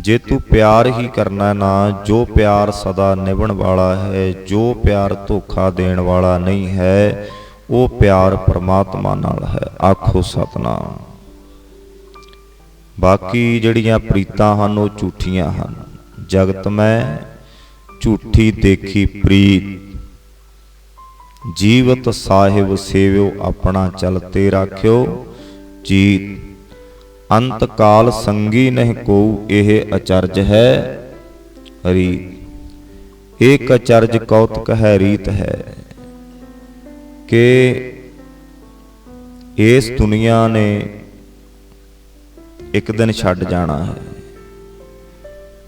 ਜੇ ਤੂੰ ਪਿਆਰ ਹੀ ਕਰਨਾ ਨਾ, ਜੋ ਪਿਆਰ ਸਦਾ ਨਿਭਣ ਵਾਲਾ ਹੈ, ਜੋ ਪਿਆਰ ਧੋਖਾ ਦੇਣ ਵਾਲਾ ਨਹੀਂ ਹੈ, ਉਹ ਪਿਆਰ ਪਰਮਾਤਮਾ ਨਾਲ ਹੈ, ਆਖੋ ਸਤਨਾਮ। ਬਾਕੀ ਜਿਹੜੀਆਂ ਪ੍ਰੀਤਾਂ ਹਨ, ਉਹ ਝੂਠੀਆਂ ਹਨ। ਜਗਤ ਮੈਂ ਝੂਠੀ ਦੇਖੀ ਪ੍ਰੀਤ। ਜੀਵਤ ਸਾਹਿਬ ਸੇਵਿਓ, ਆਪਣਾ ਚਲਤੇ ਰਾਖਿਓ। ਜੀਤ ਅੰਤ ਕਾਲ ਸੰਗੀ ਨਹਿ ਕੋ ਇਹ ਅਚਰਜ ਹੈ? ਰੀਤ, ਏਕ ਅਚਰਜ ਕੌਤਕ ਹੈ, ਰੀਤ ਹੈ। ਕਿ ਇਸ ਦੁਨੀਆ ਨੇ ਇੱਕ ਦਿਨ ਛੱਡ ਜਾਣਾ ਹੈ।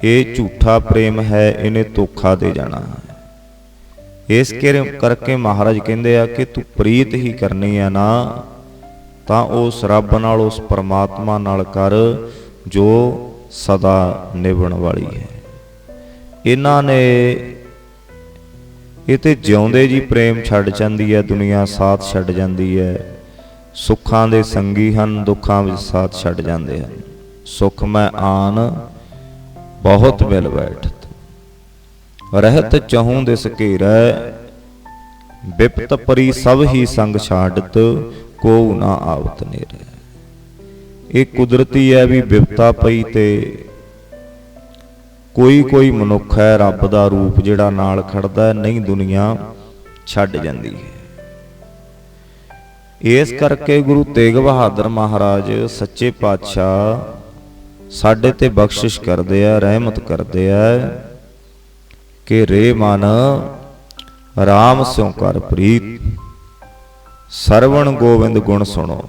ਇਹ ਝੂਠਾ ਪ੍ਰੇਮ ਹੈ, ਇਹਨੇ ਧੋਖਾ ਦੇ ਜਾਣਾ ਹੈ। ਇਸ ਕਰਕੇ ਮਹਾਰਾਜ ਕਹਿੰਦੇ ਆ ਕਿ ਤੂੰ ਪ੍ਰੀਤ ਹੀ ਕਰਨੀ ਹੈ ਨਾ। ਤਾਂ ਉਸ ਰੱਬ ਨਾਲ, ਉਸ ਪਰਮਾਤਮਾ ਨਾਲ ਕਰ ਜੋ ਸਦਾ ਨਿਭਣ ਵਾਲੀ ਹੈ। ਇਹਨਾਂ ਨੇ ਇਹ ਤੇ ਜਿਉਂਦੇ ਜੀ ਪ੍ਰੇਮ ਛੱਡ ਜਾਂਦੀ ਹੈ, ਦੁਨੀਆ ਸਾਥ ਛੱਡ ਜਾਂਦੀ ਹੈ। ਸੁੱਖਾਂ ਦੇ ਸੰਗੀ ਹਨ, ਦੁੱਖਾਂ ਵਿੱਚ ਸਾਥ ਛੱਡ ਜਾਂਦੇ ਹਨ। ਸੁਖ ਮੈਂ ਆਨ, ਬਹੁਤ ਮਿਲ ਬੈਠਤ। ਰਹਿਤ ਚਹੂੰ ਦੇ ਘੇਰੈ, ਬਿਪਤ ਪਰੀ ਸਭ ਹੀ ਸੰਗ ਛਾੜਤ ਕੋ ਨਾ ਆਵਤ ਨੇਰੇ। ਇਹ ਕੁਦਰਤੀ ਹੈ ਵੀ ਬਿਪਤਾ ਪਈ ਤੇ ਕੋਈ ਕੋਈ ਮਨੁੱਖ ਹੈ ਰੱਬ ਦਾ ਰੂਪ ਜਿਹੜਾ ਨਾਲ ਖੜਦਾ ਨਹੀਂ ਦੁਨੀਆ ਛੱਡ ਜਾਂਦੀ ਹੈ। ਇਸ ਕਰਕੇ ਗੁਰੂ ਤੇਗ ਬਹਾਦਰ ਮਹਾਰਾਜ ਸੱਚੇ ਪਾਤਸ਼ਾਹ ਸਾਡੇ ਤੇ ਬਖਸ਼ਿਸ਼ ਕਰਦੇ ਆ, ਰਹਿਮਤ ਕਰਦੇ ਆ ਕਿ ਰੇ ਮਨ ਰਾਮ ਸਿਉ ਕਰ ਪ੍ਰੀਤ। ਸਰਵਣ ਗੋਬਿੰਦ ਗੁਣ ਸੁਣੋ।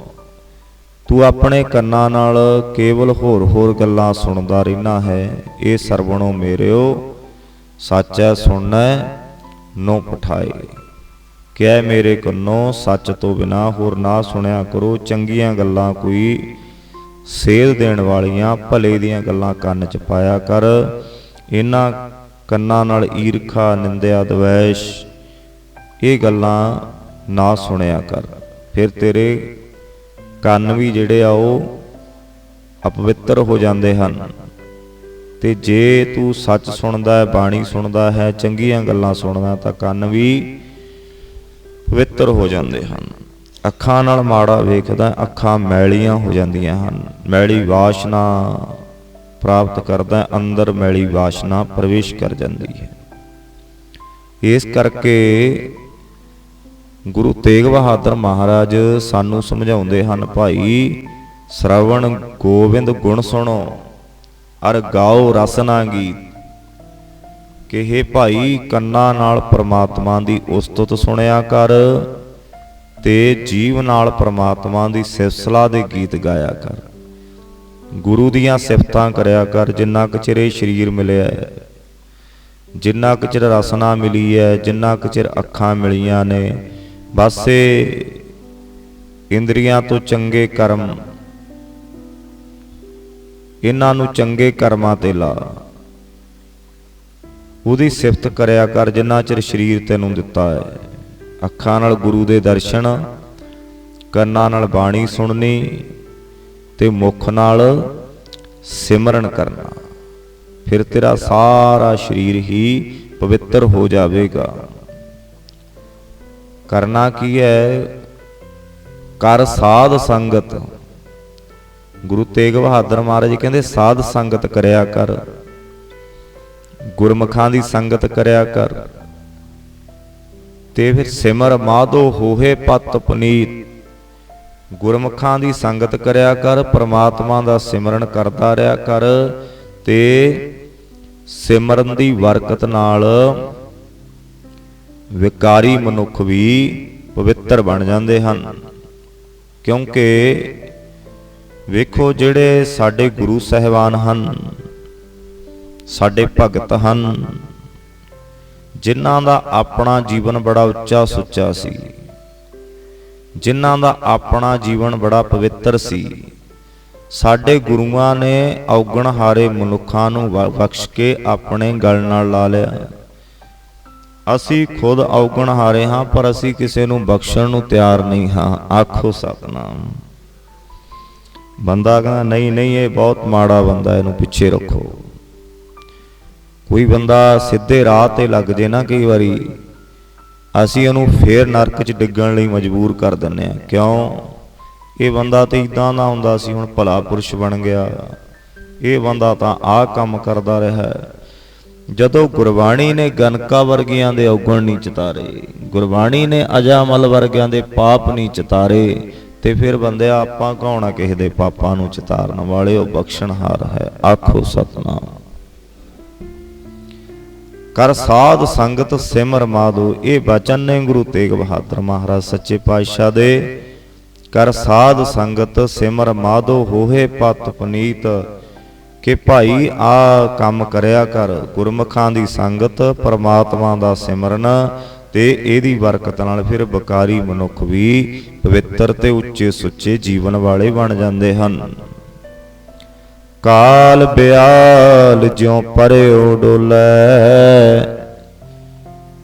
ਤੂੰ ਆਪਣੇ ਕੰਨਾਂ ਨਾਲ ਕੇਵਲ ਹੋਰ ਹੋਰ ਗੱਲਾਂ ਸੁਣਦਾ ਰਹਿਣਾ ਹੈ। ਇਹ ਸਰਵਣੋ ਮੇਰਿਓ, ਸੱਚੈ ਸੁਣਨਾ, ਨੋ ਪਠਾਏ। ਕਿਆ ਮੇਰੇ ਕੰਨੋਂ, ਸੱਚ ਤੋਂ ਬਿਨਾ ਹੋਰ ਨਾ ਸੁਣਿਆ ਕਰੋ। ਚੰਗੀਆਂ ਗੱਲਾਂ ਕੋਈ ਸੇਧ ਦੇਣ ਵਾਲੀਆਂ, ਭਲੇ ਦੀਆਂ ਗੱਲਾਂ ਕੰਨ 'ਚ ਪਾਇਆ ਕਰ। ਇਹਨਾਂ ਕੰਨਾਂ ਨਾਲ ਈਰਖਾ, ਨਿੰਦਿਆ, ਦਵੈਸ਼, ਇਹ ਗੱਲਾਂ ਨਾ ਸੁਣਿਆ ਕਰ। ਫਿਰ ਤੇਰੇ ਕੰਨ ਵੀ ਜਿਹੜੇ ਆ ਉਹ ਅਪਵਿੱਤਰ ਹੋ ਜਾਂਦੇ ਹਨ। ਤੇ ਜੇ ਤੂੰ ਸੱਚ ਸੁਣਦਾ ਹੈ, ਬਾਣੀ ਸੁਣਦਾ ਹੈ, ਚੰਗੀਆਂ ਗੱਲਾਂ ਸੁਣਦਾ ਤਾਂ ਕੰਨ ਵੀ ਪਵਿੱਤਰ ਹੋ ਜਾਂਦੇ ਹਨ। ਅੱਖਾਂ ਨਾਲ ਮਾੜਾ ਵੇਖਦਾ ਅੱਖਾਂ ਮੈਲੀਆਂ ਹੋ ਜਾਂਦੀਆਂ ਹਨ। ਮੈਲੀ ਵਾਸ਼ਨਾ ਪ੍ਰਾਪਤ ਕਰਦਾ ਅੰਦਰ ਮੈਲੀ ਵਾਸ਼ਨਾ ਪ੍ਰਵੇਸ਼ ਕਰ ਜਾਂਦੀ ਹੈ। ਇਸ ਕਰਕੇ ਗੁਰੂ ਤੇਗ ਬਹਾਦਰ ਮਹਾਰਾਜ ਸਾਨੂੰ ਸਮਝਾਉਂਦੇ ਹਨ, ਭਾਈ, ਸ਼ਰਵਣ ਗੋਬਿੰਦ ਗੁਣ ਸੁਣੋ, ਅਰ ਗਾਓ ਰਸਨਾ ਗੀਤ। ਕਿ हे ਭਾਈ, ਕੰਨਾਂ ਨਾਲ ਪ੍ਰਮਾਤਮਾ ਦੀ ਉਸਤਤ ਸੁਣਿਆ ਕਰ, ਤੇ ਜੀਵ ਨਾਲ ਪ੍ਰਮਾਤਮਾ ਦੀ ਸਿਫਤਸਲਾ ਦੇ ਗੀਤ ਗਾਇਆ ਕਰ। ਗੁਰੂ ਦੀਆਂ ਸਿਫਤਾਂ ਕਰਿਆ ਕਰ, ਜਿੰਨਾ ਕੁ ਚਿਰ ਸਰੀਰ ਮਿਲਿਆ ਹੈ, ਜਿੰਨਾ ਕੁ ਚਿਰ ਰਸਨਾ ਮਿਲੀ ਹੈ, ਜਿੰਨਾ ਕੁ ਚਿਰ ਅੱਖਾਂ ਮਿਲੀਆਂ ਨੇ ਬਸ ਇਹ ਇੰਦਰੀਆਂ ਤੋਂ ਚੰਗੇ ਕਰਮ, ਇਹਨਾਂ ਨੂੰ ਚੰਗੇ ਕਰਮਾਂ ਤੇ ਲਾ। ਉਹਦੀ ਸਿਫਤ ਕਰਿਆ ਕਰ ਜਿੰਨਾ ਚਿਰ ਸਰੀਰ ਤੈਨੂੰ ਦਿੱਤਾ ਹੈ। ਅੱਖਾਂ ਨਾਲ ਗੁਰੂ ਦੇ ਦਰਸ਼ਨ, ਕੰਨਾਂ ਨਾਲ ਬਾਣੀ ਸੁਣਨੀ ਤੇ ਮੁਖ ਨਾਲ ਸਿਮਰਨ ਕਰਨਾ। ਫਿਰ ਤੇਰਾ ਸਾਰਾ ਸਰੀਰ ਹੀ ਪਵਿੱਤਰ ਹੋ ਜਾਵੇਗਾ। ਕਰਨਾ ਕੀ ਹੈ? ਕਰ ਸਾਧ ਸੰਗਤ। ਗੁਰੂ ਤੇਗ ਬਹਾਦਰ ਮਹਾਰਾਜ ਕਹਿੰਦੇ, ਸਾਧ ਸੰਗਤ ਕਰਿਆ ਕਰ। ਗੁਰਮਖਾਂ ਦੀ ਸੰਗਤ ਕਰਿਆ ਕਰ। ਤੇ ਫਿਰ ਸਿਮਰ ਮਾਧੋ ਹੋਏ ਪਤ ਪਨੀਤ। ਗੁਰਮਖਾਂ ਦੀ ਸੰਗਤ ਕਰਿਆ ਕਰ, ਪ੍ਰਮਾਤਮਾ ਦਾ ਸਿਮਰਨ ਕਰਦਾ ਰਿਹਾ ਕਰ ਤੇ ਸਿਮਰਨ ਦੀ ਬਰਕਤ ਨਾਲ ਵਿਕਾਰੀ ਮਨੁੱਖ ਵੀ ਪਵਿੱਤਰ ਬਣ ਜਾਂਦੇ ਹਨ। ਕਿਉਂਕਿ ਵੇਖੋ ਜਿਹੜੇ ਸਾਡੇ ਗੁਰੂ ਸਹਿਬਾਨ ਹਨ, ਸਾਡੇ ਭਗਤ ਹਨ, ਜਿਨ੍ਹਾਂ ਦਾ ਆਪਣਾ ਜੀਵਨ ਬੜਾ ਉੱਚਾ ਸੁੱਚਾ ਸੀ, ਜਿਨ੍ਹਾਂ ਦਾ ਆਪਣਾ ਜੀਵਨ ਬੜਾ ਪਵਿੱਤਰ ਸੀ, ਸਾਡੇ ਗੁਰੂਆਂ ਨੇ ਔਗਣ ਹਾਰੇ ਮਨੁੱਖਾਂ ਨੂੰ ਬ- ਬਖਸ਼ ਕੇ ਆਪਣੇ ਗਲ ਨਾਲ ਲਾ ਲਿਆ। ਅਸੀਂ ਖੁਦ ਔਗਣ ਹਾਰੇ ਹਾਂ, ਪਰ ਅਸੀਂ ਕਿਸੇ ਨੂੰ ਬਖਸ਼ਣ ਨੂੰ ਤਿਆਰ ਨਹੀਂ ਹਾਂ। ਆਖੋ ਸਤਨਾਮ। ਬੰਦਾ ਕਹਿੰਦਾ, ਨਹੀਂ ਨਹੀਂ, ਇਹ ਬਹੁਤ ਮਾੜਾ ਬੰਦਾ, ਇਹਨੂੰ ਪਿੱਛੇ ਰੱਖੋ। ਕੋਈ ਬੰਦਾ ਸਿੱਧੇ ਰਾਹ ਤੇ ਲੱਗ ਜੇ ਨਾ ਕਈ ਵਾਰੀ, ਅਸੀਂ ਉਹਨੂੰ ਫੇਰ ਨਰਕ 'ਚ ਡਿੱਗਣ ਲਈ ਮਜਬੂਰ ਕਰ ਦਿੰਨੇ ਆ ਕਿਉਂ? ਇਹ ਬੰਦਾ ਤੇ ਇਦਾਂ ਦਾ ਹੁੰਦਾ ਸੀ, ਹੁਣ ਭਲਾ ਪੁਰਸ਼ ਬਣ ਗਿਆ। ਇਹ ਬੰਦਾ ਤਾਂ ਆਹ ਕੰਮ ਕਰਦਾ ਰਿਹਾ। ਜਦੋਂ ਗੁਰਬਾਣੀ ਨੇ ਗਨਕਾ ਵਰਗਿਆਂ ਦੇ ਔਗਣ ਨਹੀਂ ਚਿਤਾਰੇ, ਗੁਰਬਾਣੀ ਨੇ ਅਜਾਮਲ ਵਰਗਿਆਂ ਦੇ ਪਾਪ ਨਹੀਂ ਚਿਤਾਰੇ, ਤੇ ਫਿਰ ਬੰਦਿਆ ਆਪਾਂ ਕੌਣ ਕਿਸੇ ਦੇ ਪਾਪਾਂ ਨੂੰ ਚਿਤਾਰਨ ਵਾਲੇ? ਉਹ ਬਖਸ਼ਣਹਾਰ ਹੈ। ਆਖੋ ਸਤਨਾਮ। ਕਰ ਸਾਧ ਸੰਗਤ ਸਿਮਰ ਮਾਦੋ ਇਹ ਬਚਨ ਨੇ ਗੁਰੂ ਤੇਗ ਬਹਾਦਰ ਮਹਾਰਾਜ ਸੱਚੇ ਪਾਤਸ਼ਾਹ ਦੇ। ਕਰ ਸਾਧ ਸੰਗਤ ਸਿਮਰ ਮਾਦੋ ਹੋਏ ਪਤ ਪਨੀਤ ਕਿ ਭਾਈ ਆ ਕੰਮ ਕਰਿਆ ਕਰ। ਗੁਰਮੁਖਾਂ ਦੀ ਸੰਗਤ, ਪਰਮਾਤਮਾ ਦਾ ਸਿਮਰਨ ਤੇ ਇਹਦੀ ਬਰਕਤ ਨਾਲ ਫਿਰ ਬਕਾਰੀ ਮਨੁੱਖ ਵੀ ਪਵਿੱਤਰ ਤੇ ਉੱਚੇ ਸੁੱਚੇ ਜੀਵਨ ਵਾਲੇ ਬਣ ਜਾਂਦੇ ਹਨ। ਕਾਲ ਬਿਆਲ ਜਿਉ ਪਰਿਓ ਡੋਲੇ,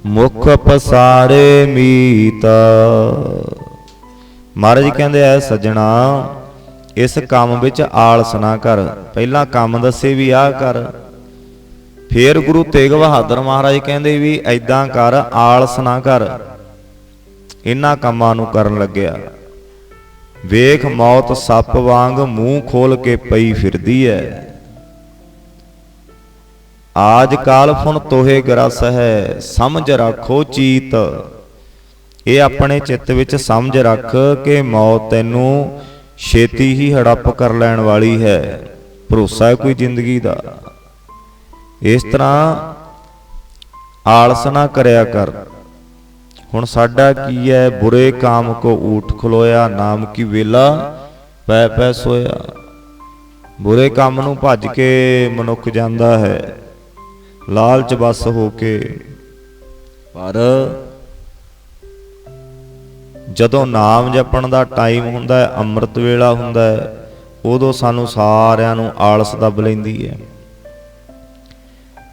ਮੁਖ ਪਸਾਰੇ ਮੀਤ। ਮਹਾਰਾਜ ਕਹਿੰਦੇ ਐ ਸੱਜਣਾ ਇਸ ਕੰਮ ਵਿੱਚ ਆਲਸ ਨਾ ਕਰ। ਪਹਿਲਾਂ ਕੰਮ ਦੱਸੇ ਵੀ ਆਹ ਕਰ। ਫੇਰ ਗੁਰੂ ਤੇਗ ਬਹਾਦਰ ਮਹਾਰਾਜ ਕਹਿੰਦੇ ਵੀ ਐਦਾਂ ਕਰ, ਆਲਸ ਨਾ ਕਰ। ਇਹਨਾਂ ਕੰਮਾਂ ਨੂੰ ਕਰਨ ਲੱਗਿਆ। ਵੇਖ ਮੌਤ ਸੱਪ ਵਾਂਗ ਮੂੰਹ ਖੋਲ ਕੇ ਪਈ ਫਿਰਦੀ ਐ। ਆਜ ਕਾਲ ਫੁਨ ਤੋਹੇ ਗਰਸ ਹੈ, ਸਮਝ ਰੱਖੋ ਚੀਤ। ਇਹ ਆਪਣੇ ਚਿੱਤ ਵਿੱਚ ਸਮਝ ਰੱਖ ਕਿ ਮੌਤ ਤੈਨੂੰ ਛੇਤੀ ਹੀ ਹੜੱਪ ਕਰ ਲੈਣ ਵਾਲੀ ਹੈ। ਭਰੋਸਾ ਹੈ ਕੋਈ ਜ਼ਿੰਦਗੀ ਦਾ? ਇਸ ਤਰ੍ਹਾਂ ਆਲਸ ਨਾ ਕਰਿਆ ਕਰ। ਹੁਣ ਸਾਡਾ ਕੀ ਹੈ? ਬੁਰੇ ਕਾਮ ਕੋ ਊਠ ਖਲੋਇਆ, ਨਾਮ ਕੀ ਵੇਲਾ? ਪੈ ਪੈ ਸੋਇਆ। ਬੁਰੇ ਕੰਮ ਨੂੰ ਭੱਜ ਕੇ ਮਨੁੱਖ ਜਾਂਦਾ ਹੈ। ਲਾਲਚ ਬਸ ਹੋ ਕੇ। ਪਰ ਜਦੋਂ ਨਾਮ ਜਪਣ ਦਾ ਟਾਈਮ ਹੁੰਦਾ ਹੈ, ਅੰਮ੍ਰਿਤ ਵੇਲਾ ਹੁੰਦਾ ਹੈ, ਉਦੋਂ ਸਾਨੂੰ ਸਾਰਿਆਂ ਨੂੰ ਆਲਸ ਦੱਬ ਲੈਂਦੀ ਹੈ।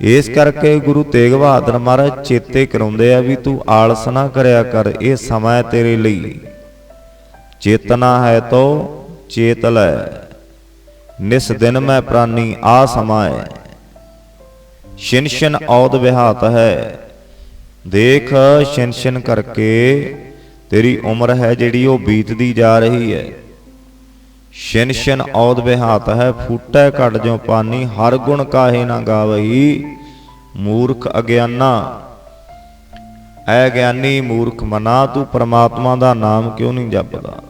ਇਸ ਕਰਕੇ ਗੁਰੂ ਤੇਗ ਬਹਾਦਰ ਮਹਾਰਾਜ ਚੇਤੇ ਕਰਾਉਂਦੇ ਆ ਵੀ ਤੂੰ ਆਲਸ ਨਾ ਕਰਿਆ ਕਰ, ਇਹ ਸਮਾਂ ਹੈ ਤੇਰੇ ਲਈ। ਚੇਤਨਾ ਹੈ ਤੋ ਚੇਤ ਲੈ। ਨਿਸ ਦਿਨ ਮੈਂ ਪ੍ਰਾਨੀ, ਆ ਸਮਾਂ ਹੈ। ਛਿਨ ਔਦ ਵਿਹਾਤ ਹੈ। ਦੇਖ ਛਿਨ ਕਰਕੇ ਤੇਰੀ ਉਮਰ ਹੈ ਜਿਹੜੀ ਉਹ ਬੀਤਦੀ ਜਾ ਰਹੀ ਹੈ। ਛਿਨ ਛਿਨ ਔਦ ਵਿਹਾਤ ਹੈ, ਫੂਟੈ ਘਟ ਜੋ ਪਾਨੀ, ਹਰ ਗੁਣ ਕਾਹੇ ਨਾ ਗਾਵਈ, ਮੂਰਖ ਅਗਿਆਨਾ। ਐ ਗਿਆਨੀ ਮੂਰਖ ਮਨਾ, ਤੂੰ ਪ੍ਰਮਾਤਮਾ ਦਾ ਨਾਮ ਕਿਉਂ ਨਹੀਂ ਜਪਦਾ?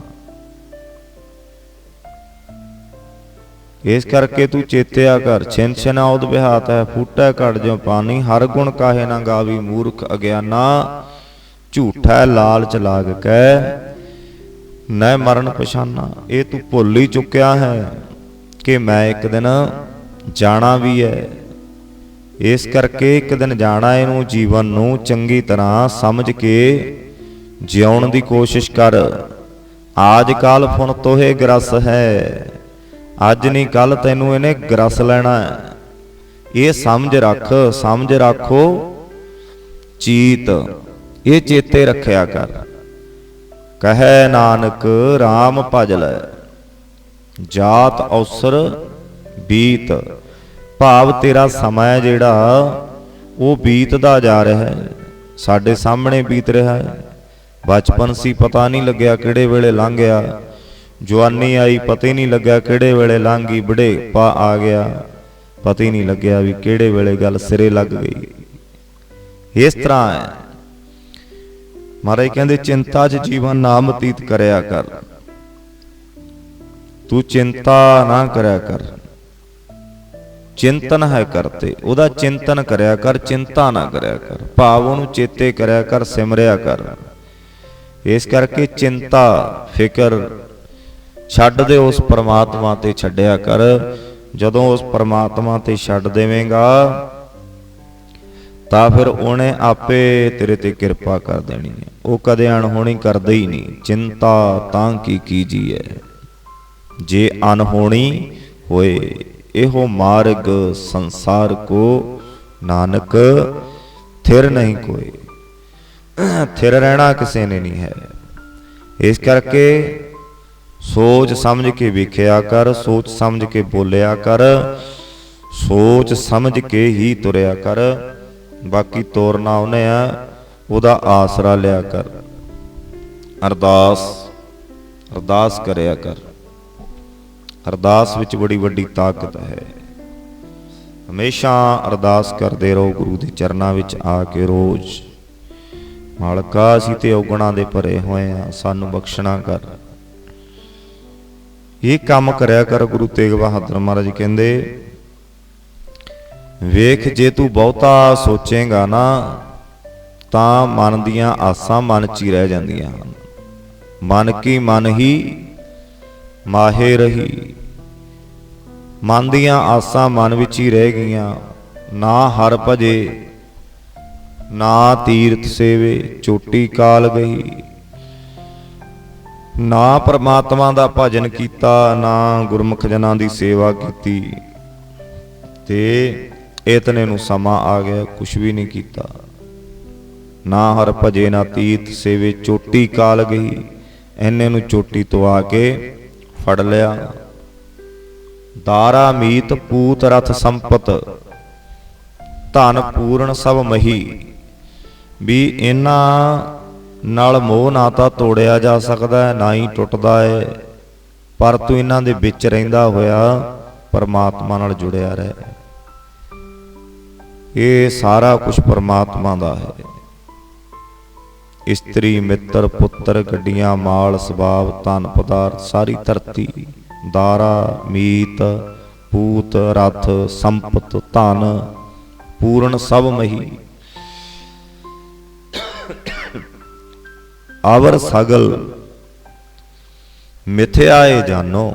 ਇਸ ਕਰਕੇ ਤੂੰ ਚੇਤਿਆ ਕਰ ਛਿਨ ਛਿਨ ਔਦ ਵਿਹਾਤ ਹੈ, ਫੂਟੈ ਘਟ ਜੋ ਪਾਨੀ, ਹਰ ਗੁਣ ਕਾਹੇ ਨਾ ਗਾਵੀ ਮੂਰਖ ਅਗਿਆਨਾ। ਝੂਠਾ ਲਾਲਚ ਲਾਗ ਕੈ ਨੈ ਮਰਨ ਪਛਾਨਾ। ਇਹ ਤੂੰ ਭੁੱਲ ਹੀ ਚੁੱਕਿਆ ਹੈ ਕਿ ਮੈਂ ਇੱਕ ਦਿਨ ਜਾਣਾ ਵੀ ਹੈ। ਇਸ ਕਰਕੇ ਇੱਕ ਦਿਨ ਜਾਣਾ ਇਹਨੂੰ ਜੀਵਨ ਨੂੰ ਚੰਗੀ ਤਰ੍ਹਾਂ ਸਮਝ ਕੇ ਜਿਉਣ ਦੀ ਕੋਸ਼ਿਸ਼ ਕਰ। ਆਜ ਕਾਲ ਫੁਣ ਤੋਹੇ ਗਰਸ ਹੈ। ਅੱਜ ਨਹੀਂ ਕੱਲ ਤੈਨੂੰ ਇਹਨੇ ਗਰਸ ਲੈਣਾ ਹੈ। ਇਹ ਸਮਝ ਰੱਖ, ਸਮਝ ਰੱਖੋ। ਚੀਤ ਇਹ ਚੇਤੇ ਰੱਖਿਆ ਕਰ। ਕਹੈ ਨਾਨਕ RAM ਭਜ ਲੈ। ਜਾਤ ਔਸਰ ਬੀਤ। ਭਾਵ ਤੇਰਾ ਸਮਾਂ ਜਿਹੜਾ, ਉਹ ਬੀਤਦਾ ਜਾ ਰਿਹਾ ਹੈ। ਸਾਡੇ ਸਾਹਮਣੇ ਬੀਤ ਰਿਹਾ ਹੈ। ਬਚਪਨ ਸੀ, ਪਤਾ ਨਹੀਂ ਲੱਗਿਆ ਕਿਹੜੇ ਵੇਲੇ ਲੰਘ ਗਿਆ। ਜਵਾਨੀ ਆਈ, ਪਤਾ ਨਹੀਂ ਲੱਗਿਆ ਕਿਹੜੇ ਵੇਲੇ ਲੰਘ ਗਈ। ਬੁਢੇਪਾ ਆ ਗਿਆ। ਪਤਾ ਹੀ ਨਹੀਂ ਲੱਗਿਆ ਵੀ ਕਿਹੜੇ ਵੇਲੇ ਗੱਲ ਸਿਰੇ ਲੱਗ ਗਈ। ਇਸ ਤਰ੍ਹਾਂ ਹੈ। ਮਹਾਰਾਜ ਕਹਿੰਦੇ, ਚਿੰਤਾ 'ਚ ਜੀਵਨ ਨਾ ਬਤੀਤ ਕਰਿਆ ਕਰ। ਤੂੰ ਚਿੰਤਾ ਨਾ ਕਰਿਆ ਕਰ। ਚਿੰਤਨ ਹੈ ਕਰਤੇ ਉਹਦਾ ਚਿੰਤਨ ਕਰਿਆ ਕਰ, ਚਿੰਤਾ ਨਾ ਕਰਿਆ ਕਰ। ਭਾਵ ਉਹਨੂੰ ਚੇਤੇ ਕਰਿਆ ਕਰ, ਸਿਮਰਿਆ ਕਰ। ਇਸ ਕਰਕੇ ਚਿੰਤਾ, ਫਿਕਰ ਛੱਡ ਦੇ ਉਸ ਪਰਮਾਤਮਾ ਤੇ, ਛੱਡਿਆ ਕਰ। ਜਦੋਂ ਉਸ ਪਰਮਾਤਮਾ ਤੇ ਛੱਡ ਦੇਵੇਂਗਾ ਤਾਂ ਫਿਰ ਉਹਨੇ ਆਪੇ ਤੇਰੇ ਤੇ ਕਿਰਪਾ ਕਰ ਦੇਣੀ ਹੈ। ਉਹ ਕਦੇ ਅਣਹੋਣੀ ਕਰਦਾ ਹੀ ਨਹੀਂ। ਚਿੰਤਾ ਤਾਂ ਕੀ ਕੀਜੀਏ ਜੇ ਅਣਹੋਣੀ ਹੋਏ, ਇਹੋ ਮਾਰਗ ਸੰਸਾਰ ਕੋ ਨਾਨਕ ਥਿਰ ਨਹੀਂ ਕੋਈ ਥਿਰ ਰਹਿਣਾ ਕਿਸੇ ਨੇ ਨਹੀਂ ਹੈ। ਇਸ ਕਰਕੇ ਸੋਚ ਸਮਝ ਕੇ ਵੇਖਿਆ ਕਰ, ਸੋਚ ਸਮਝ ਕੇ ਬੋਲਿਆ ਕਰ, ਸੋਚ ਸਮਝ ਕੇ ਹੀ ਤੁਰਿਆ ਕਰ। ਬਾਕੀ ਤੋਰਨਾ ਉਹਨੇ ਆ, ਉਹਦਾ ਆਸਰਾ ਲਿਆ ਕਰ। ਅਰਦਾਸ ਅਰਦਾਸ ਕਰਿਆ ਕਰ। ਅਰਦਾਸ ਵਿੱਚ ਬੜੀ ਵੱਡੀ ਤਾਕਤ ਹੈ। ਹਮੇਸ਼ਾ ਅਰਦਾਸ ਕਰਦੇ ਰਹੋ, ਗੁਰੂ ਦੇ ਚਰਨਾਂ ਵਿੱਚ ਆ ਕੇ ਰੋਜ਼। ਮਾਲਕਾ, ਅਸੀਂ ਤੇ ਔਗਣਾਂ ਦੇ ਭਰੇ ਹੋਏ ਆ ਸਾਨੂੰ ਬਖਸ਼ਣਾ ਕਰ। ਇਹ ਕੰਮ ਕਰਿਆ ਕਰ, ਗੁਰੂ ਤੇਗ ਬਹਾਦਰ ਮਹਾਰਾਜ ਕਹਿੰਦੇ ਵੇਖ ਜੇ ਤੂੰ ਬਹੁਤਾ ਸੋਚੇਗਾ ਨਾ, ਤਾਂ ਮਨ ਦੀਆਂ ਆਸਾਂ ਮਨ 'ਚ ਹੀ ਰਹਿ ਜਾਂਦੀਆਂ ਹਨ। ਮਨ ਕੀ ਮਨ ਹੀ? ਮਾਹੇ ਰਹੀ। ਮਨ ਦੀਆਂ ਆਸਾਂ ਮਨ ਵਿੱਚ ਹੀ ਰਹਿ ਗਈਆਂ। ਨਾ ਹਰ ਭਜੇ, ਨਾ ਤੀਰਥ ਸੇਵੇ, ਚੋਟੀ ਕਾਲ ਗਈ। ਨਾ ਪਰਮਾਤਮਾ ਦਾ ਭਜਨ ਕੀਤਾ, ਨਾ ਗੁਰਮੁਖ ਜਨਾਂ ਦੀ ਸੇਵਾ ਕੀਤੀ। ਤੇ ਇਤਨੇ ਨੂੰ ਸਮਾਂ ਆ ਗਿਆ, ਕੁਛ ਵੀ ਨਹੀਂ ਕੀਤਾ। ਨਾ ਹਰ ਭਜੇ, ਨਾ ਤੀਰਥ ਸੇਵੇ, ਚੋਟੀ ਕਾਲ ਗਈ। ਐਨੇ ਨੂੰ ਚੋਟੀ ਤੋਂ ਆ ਕੇ ਫੜ ਲਿਆ। ਦਾਰਾ ਮੀਤ ਪੂਤ ਰਥ ਸੰਪਤ, ਧਨ ਪੂਰਨ ਸਭ ਮਹੀ। ਵੀ ਇਹਨਾਂ ਨਾਲ ਮੋਹ ਨਾ ਤਾਂ ਤੋੜਿਆ ਜਾ ਸਕਦਾ ਹੈ, ਨਾ ਹੀ ਟੁੱਟਦਾ ਹੈ ਪਰ ਤੂੰ ਇਹਨਾਂ ਦੇ ਵਿੱਚ ਰਹਿੰਦਾ ਹੋਇਆ, ਪਰਮਾਤਮਾ ਨਾਲ ਜੁੜਿਆ ਰਹਿ। ਇਹ ਸਾਰਾ ਕੁਝ ਪਰਮਾਤਮਾ ਦਾ ਹੈ। ਇਸਤਰੀ, ਮਿੱਤਰ, ਪੁੱਤਰ, ਗੱਡੀਆਂ, ਮਾਲ ਸਬਾਬ ਧਨ, ਪਦਾਰਥ, ਸਾਰੀ ਧਰਤੀ, ਦਾਰਾ, ਮੀਤ, ਪੂਤ, ਰਥ, ਸੰਪਤ, ਧਨ, ਪੂਰਨ ਸਭ ਮਹੀ। ਆਵਰ ਸਗਲ, ਮਿਥਿਆਏ ਜਾਨੋ,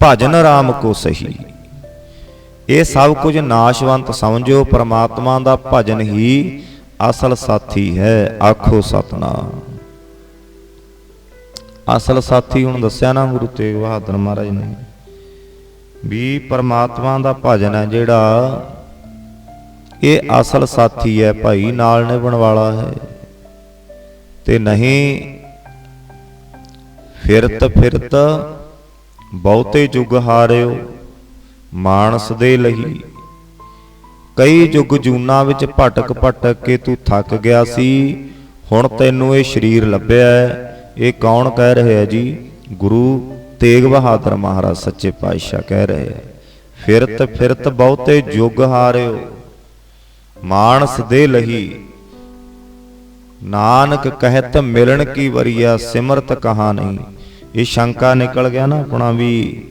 ਭਜਨ ਰਾਮ ਕੋ ਸਹੀ। ਇਹ ਸਭ ਕੁਝ ਨਾਸ਼ਵੰਤ ਸਮਝੋ, ਪ੍ਰਮਾਤਮਾ ਦਾ ਭਜਨ ਹੀ ਅਸਲ ਸਾਥੀ ਹੈ। ਆਖੋ ਸਤਨਾਮ। ਅਸਲ ਸਾਥੀ ਹੁਣ ਦੱਸਿਆ ਨਾ ਗੁਰੂ ਤੇਗ ਬਹਾਦਰ ਮਹਾਰਾਜ ਨੇ ਵੀ ਪਰਮਾਤਮਾ ਦਾ ਭਜਨ ਹੈ ਜਿਹੜਾ ਇਹ ਅਸਲ ਸਾਥੀ ਹੈ, ਭਾਈ ਨਾਲ ਨਿਭਣ ਵਾਲਾ ਹੈ। ਤੇ ਨਹੀਂ ਫਿਰਤ ਫਿਰਤ ਬਹੁਤੇ ਜੁਗ ਹਾਰਿਓ ਮਾਨਸ ਦੇ ਲਈ। ਕਈ ਜੁਗ ਜੂਨਾ ਵਿੱਚ ਭਟਕ ਭਟਕ ਕੇ ਤੂੰ ਥੱਕ ਗਿਆ ਸੀ। ਹੁਣ ਤੈਨੂੰ ਇਹ ਸਰੀਰ ਲੱਭਿਆ ਹੈ। ਇਹ ਕੌਣ ਕਹਿ ਰਿਹਾ ਹੈ ਜੀ? ਗੁਰੂ ਤੇਗ ਬਹਾਦਰ ਮਹਾਰਾਜ ਸੱਚੇ ਪਾਤਸ਼ਾਹ ਕਹਿ ਰਹੇ ਹੈ। ਫਿਰਤ ਫਿਰਤ ਬਹੁਤੇ ਜੁਗ ਹਾਰਿਓ। ਮਾਨਸ ਦੇ ਲਹੀ ਨਾਨਕ ਕਹਿਤ ਮਿਲਣ ਕੀ ਵਰੀਆ, ਸਿਮਰਤ ਕਹਾ ਨਹੀਂ। ਇਹ ਸ਼ੰਕਾ ਨਿਕਲ ਗਿਆ ਨਾ ਆਪਣਾ ਵੀ।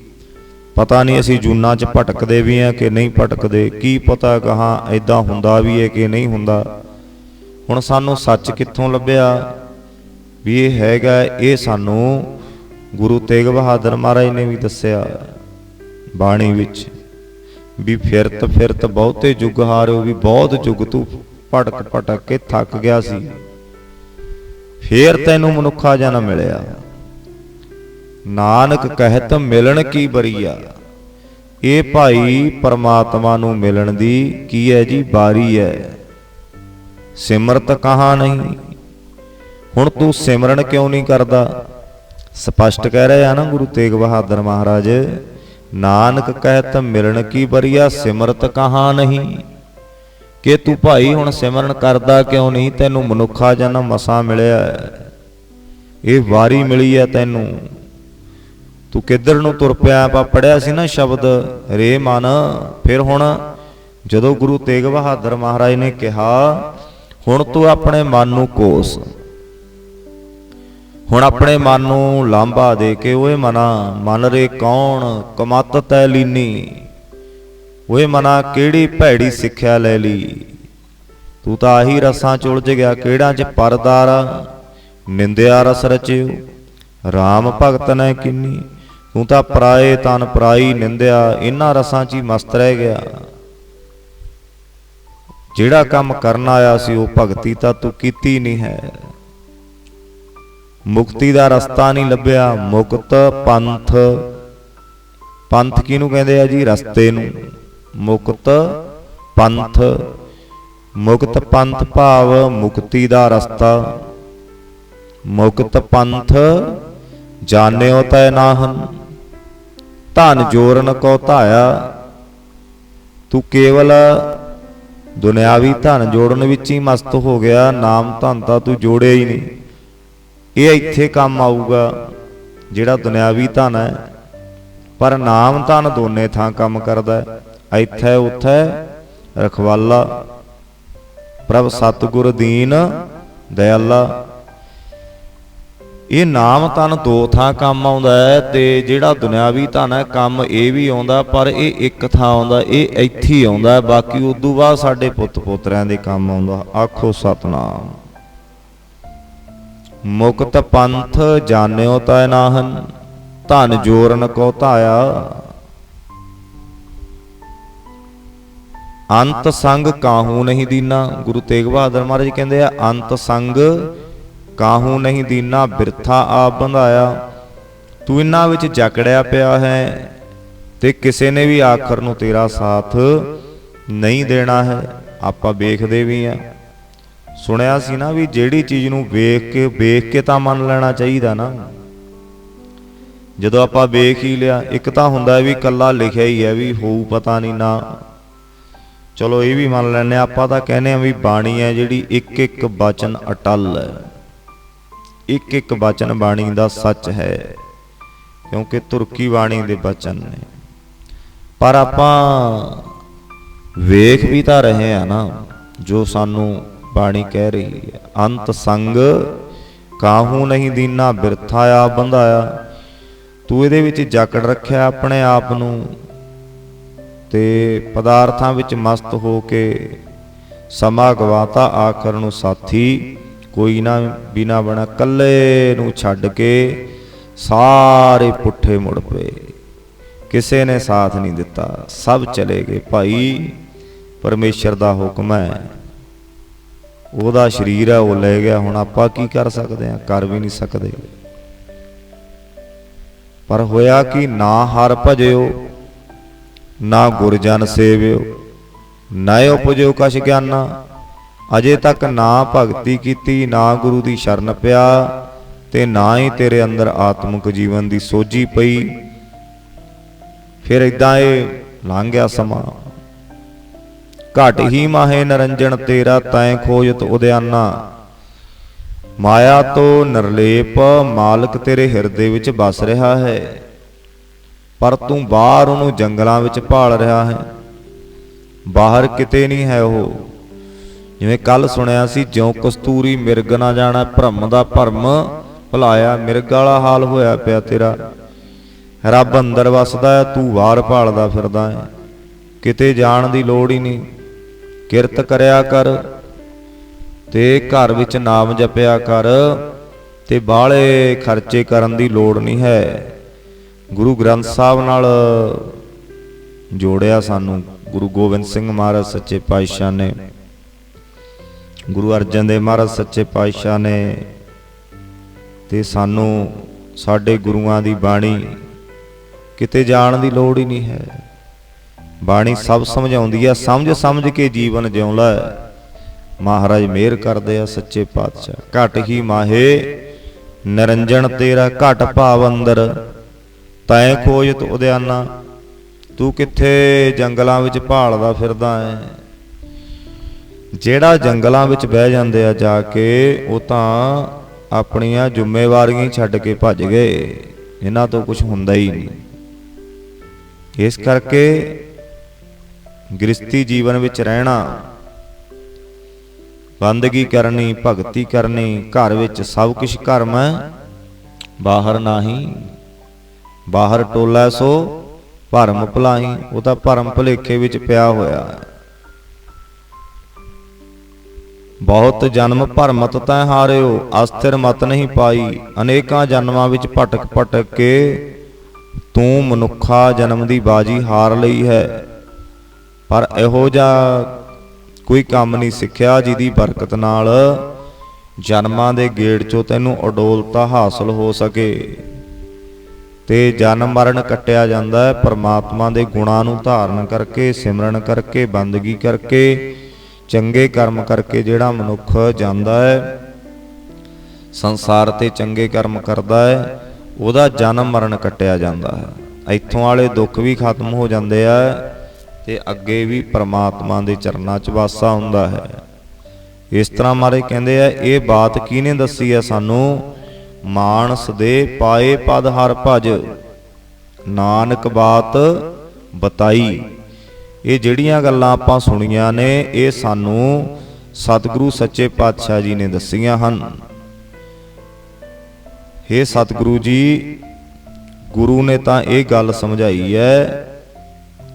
ਪਤਾ ਨਹੀਂ ਅਸੀਂ ਜੂਨਾ 'ਚ ਭਟਕਦੇ ਵੀ ਆ ਕਿ ਨਹੀਂ ਭਟਕਦੇ, ਕੀ ਪਤਾ ਕਹਾ ਐਦਾਂ ਹੁੰਦਾ ਵੀ ਹੈ ਕਿ ਨਹੀਂ ਹੁੰਦਾ। ਹੁਣ ਸਾਨੂੰ ਸੱਚ ਕਿੱਥੋਂ ਲੱਭਿਆ? ਵੀ ਇਹ ਹੈਗਾ, ਇਹ ਸਾਨੂੰ ਗੁਰੂ ਤੇਗ ਬਹਾਦਰ ਮਹਾਰਾਜ ਨੇ ਵੀ ਦੱਸਿਆ ਬਾਣੀ ਵਿੱਚ ਵੀ ਫਿਰਤ ਫਿਰਤ ਬਹੁਤੇ ਜੁਗ ਹਾਰਿਓ, ਵੀ ਬਹੁਤ ਜੁਗ ਤੂੰ ਭਟਕ ਭਟਕ ਕੇ ਥੱਕ ਗਿਆ ਸੀ। ਫੇਰ ਤੈਨੂੰ ਮਨੁੱਖਾ ਜਨਮ ਮਿਲਿਆ। ਨਾਨਕ ਕਹਿਤ ਮਿਲਣ ਕੀ ਬਰੀਆ? ਇਹ ਭਾਈ ਪਰਮਾਤਮਾ ਨੂੰ ਮਿਲਣ ਦੀ ਕੀ ਹੈ ਜੀ ਬਾਰੀ ਹੈ? ਸਿਮਰਤ ਕਹਾ ਨਹੀਂ? ਹੁਣ ਤੂੰ ਸਿਮਰਨ ਕਿਉਂ ਨਹੀਂ ਕਰਦਾ? ਸਪਸ਼ਟ ਕਹਿ ਰਿਹਾ ਨਾ ਗੁਰੂ ਤੇਗ ਬਹਾਦਰ ਮਹਾਰਾਜ, ਨਾਨਕ ਕਹਿਤ ਮਿਲਣ ਕੀ ਬਰੀਆ, ਸਿਮਰਤ ਕਹਾ ਨਹੀਂ? ਕਿ ਤੂੰ ਭਾਈ ਹੁਣ ਸਿਮਰਨ ਕਰਦਾ ਕਿਉਂ ਨਹੀਂ? ਤੈਨੂੰ ਮਨੁੱਖਾ ਜਨਮ ਮਸਾ ਮਿਲਿਆ ਇਹ ਵਾਰੀ ਮਿਲੀ ਹੈ ਤੈਨੂੰ। ਤੂੰ ਕਿੱਧਰ ਨੂੰ ਤੁਰ ਪਿਆ? ਆਪਾਂ ਪੜਿਆ ਸੀ ਨਾ ਸ਼ਬਦ, ਰੇ ਮਨ। ਫਿਰ ਹੁਣ ਜਦੋਂ ਗੁਰੂ ਤੇਗ ਬਹਾਦਰ ਮਹਾਰਾਜ ਨੇ ਕਿਹਾ, ਹੁਣ ਤੂੰ ਆਪਣੇ ਮਨ ਨੂੰ ਕੋਸ। ਹੁਣ ਆਪਣੇ ਮਨ ਨੂੰ ਲਾਂਭਾ ਦੇ ਕੇ ਓਏ ਮਨਾ, ਮਨ ਰੇ ਕੌਣ? ਕਮਤ ਤੈ ਲੀਨੀ। ਓਏ ਮਨਾ, ਕਿਹੜੀ ਭੈੜੀ ਸਿੱਖਿਆ ਲੈ ਲਈ? ਤੂੰ ਤਾਂ ਆਹੀ ਰਸਾਂ ਚ ਉਲਝ ਗਿਆ, ਕਿਹੜਾ ਚ ਪਰਦਾਰ? ਨਿੰਦਿਆ ਰਸ ਰਚਿਓ। RAM ਭਗਤ ਨੇ ਕਿੰਨੀ ਤੂੰ ਤਾਂ ਪਰਾਏ ਤਨ ਪਰਾਈ ਨਿੰਦਿਆ ਇਹਨਾਂ ਰਸਾਂ 'ਚ ਹੀ ਮਸਤ ਰਹਿ ਗਿਆ। ਜਿਹੜਾ ਕੰਮ ਕਰਨ ਆਇਆ ਸੀ ਉਹ ਭਗਤੀ ਤਾਂ ਤੂੰ ਕੀਤੀ ਨਹੀਂ ਹੈ। ਮੁਕਤੀ ਦਾ ਰਸਤਾ ਨਹੀਂ ਲੱਭਿਆ, ਮੁਕਤ ਪੰਥ। ਪੰਥ ਕਿਹਨੂੰ ਕਹਿੰਦੇ ਆ ਜੀ? ਰਸਤੇ ਨੂੰ। ਮੁਕਤ ਪੰਥ। ਮੁਕਤ ਪੰਥ ਭਾਵ ਮੁਕਤੀ ਦਾ ਰਸਤਾ। ਮੁਕਤ ਪੰਥ ਜਾਣਿਓ ਤੈ ਨਾਹਨ ਧਨ ਜੋਰਨ ਕੋ ਧਾਇਆ ਤੂੰ ਕੇਵਲ ਦੁਨਿਆਵੀ ਧਨ ਜੋੜਨ ਵਿੱਚ ਹੀ ਮਸਤ ਹੋ ਗਿਆ ਨਾਮ ਧਨ ਤਾਂ ਤੂੰ ਜੋੜਿਆ ਹੀ ਨਹੀਂ। ਇਹ ਇੱਥੇ ਕੰਮ ਆਊਗਾ ਜਿਹੜਾ ਦੁਨਿਆਵੀ ਧਨ ਹੈ। ਪਰ ਨਾਮ ਧਨ ਦੋਨੇ ਥਾਂ ਕੰਮ ਕਰਦਾ ਹੈ। ਇੱਥੇ ਉੱਥੇ ਰਖਵਾਲਾ ਪ੍ਰਭ ਸਤਿਗੁਰ ਦੀਨ ਦਇਆਲਾ ਇਹ ਨਾਮ ਤਨ ਦੋ ਥਾਂ ਕੰਮ ਆਉਂਦਾ ਹੈ ਤੇ ਜਿਹੜਾ ਦੁਨਿਆਵੀ ਧਨ ਹੈ, ਕੰਮ ਇਹ ਵੀ ਆਉਂਦਾ, ਪਰ ਇਹ ਇੱਕ ਥਾਂ ਆਉਂਦਾ, ਇਹ ਇੱਥੇ ਹੀ ਆਉਂਦਾ ਬਾਕੀ ਉਦੋਂ ਬਾਅਦ ਸਾਡੇ ਪੁੱਤ ਪੋਤਰਿਆਂ ਦੇ ਕੰਮ ਆਉਂਦਾ। ਆਖੋ ਸਤਨਾਮ। ਮੁਕਤ ਪੰਥ ਜਾਣਿਓ ਤੈ ਨਾਹਨ, ਧਨ ਜੋਰਨ ਕੋ ਧਾਇਆ। ਅੰਤ ਸੰਗ ਕਾਹੂ ਨਹੀਂ ਦੀਨਾ। ਗੁਰੂ ਤੇਗ ਬਹਾਦਰ ਮਹਾਰਾਜ ਕਹਿੰਦੇ ਆ, ਅੰਤ ਸੰਗ ਕਾਹੂ ਨਹੀਂ ਦੀਨਾ ਬਿਰਥਾ ਆਪ ਬੰਧਾਇਆ। ਤੂੰ ਇਹਨਾਂ ਵਿੱਚ ਜਕੜਿਆ ਪਿਆ ਹੈ ਤੇ ਕਿਸੇ ਨੇ ਵੀ ਆਖਰ ਨੂੰ ਤੇਰਾ ਸਾਥ ਨਹੀਂ ਦੇਣਾ ਹੈ। ਆਪਾਂ ਵੇਖਦੇ ਵੀ ਆ ਸੁਣਿਆ ਸੀ ਨਾ ਵੀ ਜਿਹੜੀ ਚੀਜ਼ ਨੂੰ ਵੇਖ ਕੇ ਵੇਖ ਕੇ ਤਾਂ ਮੰਨ ਲੈਣਾ ਚਾਹੀਦਾ ਨਾ। ਜਦੋਂ ਆਪਾਂ ਵੇਖ ਹੀ ਲਿਆ ਇੱਕ ਤਾਂ ਹੁੰਦਾ ਵੀ ਕੱਲਾ ਲਿਖਿਆ ਹੀ ਹੈ ਵੀ ਹੋਊ ਪਤਾ ਨਹੀਂ ਨਾ। ਚਲੋ ਇਹ ਵੀ ਮੰਨ ਲੈਂਦੇ ਹਾਂ, ਆਪਾਂ ਤਾਂ ਕਹਿੰਦੇ ਆ ਵੀ ਬਾਣੀ ਹੈ ਜਿਹੜੀ ਇੱਕ ਇੱਕ ਬਚਨ ਅਟਲ ਹੈ। ਇੱਕ ਇੱਕ ਬਚਨ ਬਾਣੀ ਦਾ ਸੱਚ ਹੈ, ਕਿਉਂਕਿ ਤੁਰਕੀ ਬਾਣੀ ਦੇ ਬਚਨ ਨੇ। ਪਰ ਆਪਾਂ ਵੇਖ ਵੀ ਤਾਂ ਰਹੇ ਆ ਨਾ, ਜੋ ਸਾਨੂੰ ਬਾਣੀ ਕਹਿ ਰਹੀ ਹੈ। ਅੰਤ ਸੰਗ, ਕਾਹੂ ਨਹੀਂ ਦੀਨਾ ਬਿਰਥਾ ਆ ਬੰਧਾਇਆ। ਤੂੰ ਇਹਦੇ ਵਿੱਚ ਜਕੜ ਰੱਖਿਆ ਆਪਣੇ ਆਪ ਨੂੰ ਤੇ ਪਦਾਰਥਾਂ ਵਿੱਚ ਮਸਤ ਹੋ ਕੇ ਸਮਾਂ ਗਵਾਤਾ ਆਖਰ ਨੂੰ ਸਾਥੀ। ਕੋਈ ਨਾ ਬਿਨਾ ਬਣਾ ਕੱਲੇ ਨੂੰ ਛੱਡ ਕੇ ਸਾਰੇ ਪੁੱਠੇ ਮੁੜ ਪਏ। ਕਿਸੇ ਨੇ ਸਾਥ ਨਹੀਂ ਦਿੱਤਾ। ਸਭ ਚਲੇ ਗਏ। ਭਾਈ, ਪਰਮੇਸ਼ਰ ਦਾ ਹੁਕਮ ਹੈ। ਉਹਦਾ ਸਰੀਰ ਹੈ, ਉਹ ਲੈ ਗਿਆ। ਹੁਣ ਆਪਾਂ ਕੀ ਕਰ ਸਕਦੇ ਹਾਂ? ਕਰ ਵੀ ਨਹੀਂ ਸਕਦੇ। ਪਰ ਹੋਇਆ ਕਿ? ਨਾ ਹਰ ਭਜਿਓ, ਨਾ ਗੁਰਜਨ ਸੇਵਿਓ, ਨਾ ਉਪਜਿਓ ਕਛ ਗਿਆਨਾ। ਅਜੇ ਤੱਕ ਨਾ ਭਗਤੀ ਕੀਤੀ, ਨਾ ਗੁਰੂ ਦੀ ਸ਼ਰਨ ਪਿਆ ਤੇ ਨਾ ਹੀ ਤੇਰੇ ਅੰਦਰ ਆਤਮਿਕ ਜੀਵਨ ਦੀ ਸੋਝੀ ਪਈ। ਫਿਰ ਇਦਾਂ ਇਹ ਲੰਘ ਗਿਆ ਸਮਾਂ। ਘਟ ਹੀ ਮਾਹੇ ਨਰੰਜਨ, ਤੇਰਾ ਤੈਂ ਖੋਜਤ ਉਦਿਆਨਾ। ਮਾਇਆ ਤੋਂ ਨਿਰਲੇਪ ਮਾਲਕ ਤੇਰੇ ਹਿਰਦੇ ਵਿੱਚ ਵਸ ਰਿਹਾ ਹੈ, ਪਰ ਤੂੰ ਬਾਹਰ ਉਹਨੂੰ ਜੰਗਲਾਂ ਵਿੱਚ ਭਾਲ ਰਿਹਾ ਹੈ। ਬਾਹਰ ਕਿਤੇ ਨਹੀਂ ਹੈ ਉਹ। ਜਿਵੇਂ ਕੱਲ ਸੁਣਿਆ ਸੀ, ਜਿਉ ਕਸਤੂਰੀ ਮਿਰਗ ਨਾ ਜਾਣਾ, ਭਰਮ ਦਾ ਭਰਮ ਭੁਲਾਇਆ, ਮਿਰਗ ਵਾਲਾ ਹਾਲ ਹੋਇਆ ਪਿਆ ਤੇਰਾ। ਰੱਬ ਅੰਦਰ ਵਸਦਾ ਹੈ, ਤੂੰ ਬਾਹਰ ਭਾਲਦਾ ਫਿਰਦਾ ਹੈ। ਕਿਤੇ ਜਾਣ ਦੀ ਲੋੜ ਹੀ ਨਹੀਂ। ਕਿਰਤ ਕਰਿਆ ਕਰ, ਤੇ ਘਰ ਵਿੱਚ ਨਾਮ ਜਪਿਆ ਕਰ, ਤੇ ਬਾਹਲੇ ਖਰਚੇ ਕਰਨ ਦੀ ਲੋੜ ਨਹੀਂ ਹੈ। ਗੁਰੂ ਗ੍ਰੰਥ ਸਾਹਿਬ ਨਾਲ ਜੋੜਿਆ ਸਾਨੂੰ, ਗੁਰੂ ਗੋਬਿੰਦ ਸਿੰਘ ਮਹਾਰਾਜ ਸੱਚੇ ਪਾਤਸ਼ਾਹ ਨੇ। ਗੁਰੂ ਅਰਜਨ ਦੇਵ ਮਹਾਰਾਜ ਸੱਚੇ ਪਾਤਸ਼ਾਹ ਨੇ ਤੇ ਸਾਨੂੰ ਸਾਡੇ ਗੁਰੂਆਂ ਦੀ ਬਾਣੀ ਕਿਤੇ ਜਾਣ ਦੀ ਲੋੜ ਹੀ ਨਹੀਂ ਹੈ। ਬਾਣੀ ਸਭ ਸਮਝਾਉਂਦੀ ਹੈ ਸਮਝ ਸਮਝ ਕੇ ਜੀਵਨ ਜਿਉ ਲੈ ਮਹਾਰਾਜ ਮਿਹਰ ਕਰਦੇ ਆ ਸੱਚੇ ਪਾਤਸ਼ਾਹ। ਘਟ ਹੀ ਮਾਹੇ, ਨਿਰੰਜਨ ਤੇਰਾ ਘਟ ਭਾਵ ਅੰਦਰ। ਤੈਂ ਖੋਜਤ ਉਦਿਆਨਾ, ਤੂੰ ਕਿੱਥੇ ਜੰਗਲਾਂ ਵਿੱਚ ਭਾਲਦਾ ਫਿਰਦਾ ਹੈ? ਜਿਹੜਾ ਜੰਗਲਾਂ ਵਿੱਚ ਬਹਿ ਜਾਂਦੇ ਆ ਜਾ ਕੇ, ਉਹ ਤਾਂ ਆਪਣੀਆਂ ਜ਼ਿੰਮੇਵਾਰੀਆਂ ਛੱਡ ਕੇ ਭੱਜ ਗਏ। ਇਹਨਾਂ ਤੋਂ ਕੁਝ ਹੁੰਦਾ ਹੀ ਨਹੀਂ। ਇਸ ਕਰਕੇ ਗ੍ਰਸਤੀ ਜੀਵਨ ਵਿੱਚ ਰਹਿਣਾ, ਬੰਦਗੀ ਕਰਨੀ, ਭਗਤੀ ਕਰਨੀ, ਘਰ ਵਿੱਚ ਸਭ ਕੁਝ ਕਰਮ ਹੈ। ਬਾਹਰ ਨਹੀਂ, ਬਾਹਰ ਟੋਲਾ ਸੋ, ਭਰਮ ਭੁਲਾਈ ਉਹ ਤਾਂ ਭਰਮ ਭੁਲੇਖੇ ਵਿੱਚ ਪਿਆ ਹੋਇਆ। ਹੈ ਬਹੁਤ ਜਨਮ ਭਰਮਤ ਤੈ ਹਾਰਿਓ, ਅਸਥਿਰ ਮਤ ਨਹੀਂ ਪਾਈ। ਅਨੇਕਾਂ ਜਨਮਾਂ ਵਿੱਚ ਭਟਕ ਭਟਕ ਕੇ ਤੂੰ ਮਨੁੱਖਾ ਜਨਮ ਦੀ ਬਾਜੀ ਹਾਰ ਲਈ ਹੈ। ਪਰ ਇਹੋ ਜਿਹਾ ਕੋਈ ਕੰਮ ਨਹੀਂ ਸਿੱਖਿਆ ਜਿਹਦੀ ਬਰਕਤ ਨਾਲ ਜਨਮਾਂ ਦੇ ਗੇੜ ਚੋਂ ਤੈਨੂੰ ਅਡੋਲਤਾ ਹਾਸਲ ਹੋ ਸਕੇ। ਤੇ ਜਨਮ ਮਰਨ ਕੱਟਿਆ ਜਾਂਦਾ ਹੈ, ਪਰਮਾਤਮਾ ਦੇ ਗੁਣਾਂ ਨੂੰ ਧਾਰਨ ਕਰਕੇ, ਸਿਮਰਨ ਕਰਕੇ, ਬੰਦਗੀ ਕਰਕੇ ਚੰਗੇ ਕਰਮ ਕਰਕੇ ਜਿਹੜਾ ਮਨੁੱਖ ਜਾਂਦਾ ਹੈ, ਸੰਸਾਰ ਤੇ ਚੰਗੇ ਕਰਮ ਕਰਦਾ ਹੈ, ਉਹਦਾ ਜਨਮ ਮਰਨ ਕੱਟਿਆ ਜਾਂਦਾ ਹੈ। ਇੱਥੋਂ ਵਾਲੇ ਦੁੱਖ ਵੀ ਖਤਮ ਹੋ ਜਾਂਦੇ ਆ ਤੇ ਅੱਗੇ ਵੀ ਪ੍ਰਮਾਤਮਾ ਦੇ ਚਰਨਾਂ 'ਚ ਵਾਸਾ ਹੁੰਦਾ ਹੈ। ਇਸ ਤਰ੍ਹਾਂ ਮਾਰੇ ਕਹਿੰਦੇ ਆ, ਇਹ ਬਾਤ ਕਿਹਨੇ ਦੱਸੀ ਹੈ ਸਾਨੂੰ? ਮਾਨਸ ਦੇ ਪਾਏ ਪਦ ਹਰ ਭਜ, ਨਾਨਕ ਬਾਤ ਬਤਾਈ। ਇਹ ਜਿਹੜੀਆਂ ਗੱਲਾਂ ਆਪਾਂ ਸੁਣੀਆਂ ਨੇ, ਇਹ ਸਾਨੂੰ ਸਤਿਗੁਰੂ ਸੱਚੇ ਪਾਤਸ਼ਾਹ ਜੀ ਨੇ ਦੱਸੀਆਂ ਹਨ। हे ਸਤਿਗੁਰੂ ਜੀ, ਗੁਰੂ ਨੇ ਤਾਂ ਇਹ ਗੱਲ ਸਮਝਾਈ ਹੈ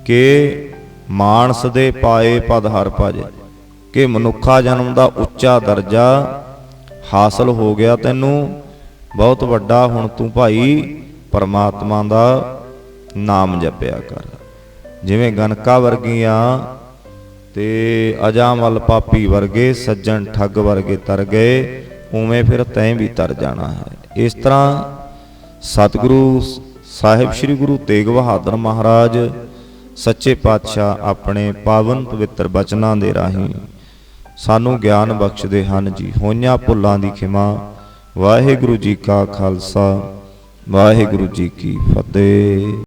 ਕਿ ਮਾਨਸ ਦੇ ਪਾਏ ਪਦ ਹਰ ਭਜ, ਕਿ ਮਨੁੱਖਾ ਜਨਮ ਦਾ ਉੱਚਾ ਦਰਜਾ ਹਾਸਲ ਹੋ ਗਿਆ ਤੈਨੂੰ, ਬਹੁਤ ਵੱਡਾ ਹੁਣ ਤੂੰ ਭਾਈ ਪਰਮਾਤਮਾ ਦਾ ਨਾਮ ਜਪਿਆ ਕਰ। ਜਿਵੇਂ ਗਨਕਾ ਵਰਗੀਆਂ ਤੇ ਅਜਾਮਲ ਪਾਪੀ ਵਰਗੇ, ਸੱਜਣ ਠੱਗ ਵਰਗੇ ਤਰ ਗਏ, ਉਵੇਂ ਫਿਰ ਤੈਂ ਵੀ ਤਰ ਜਾਣਾ ਹੈ। ਇਸ ਤਰ੍ਹਾਂ ਸਤਿਗੁਰੂ ਸਾਹਿਬ ਸ੍ਰੀ ਗੁਰੂ ਤੇਗ ਬਹਾਦਰ ਮਹਾਰਾਜ ਸੱਚੇ ਪਾਤਸ਼ਾਹ ਆਪਣੇ ਪਾਵਨ ਪਵਿੱਤਰ ਬਚਨਾਂ ਦੇ ਰਾਹੀਂ ਸਾਨੂੰ ਗਿਆਨ ਬਖਸ਼ਦੇ ਹਨ ਜੀ। ਹੋਈਆਂ ਭੁੱਲਾਂ ਦੀ ਖਿਮਾ, ਵਾਹਿਗੁਰੂ ਜੀ ਕਾ ਖਾਲਸਾ, ਵਾਹਿਗੁਰੂ ਜੀ ਕੀ ਫਤਿਹ।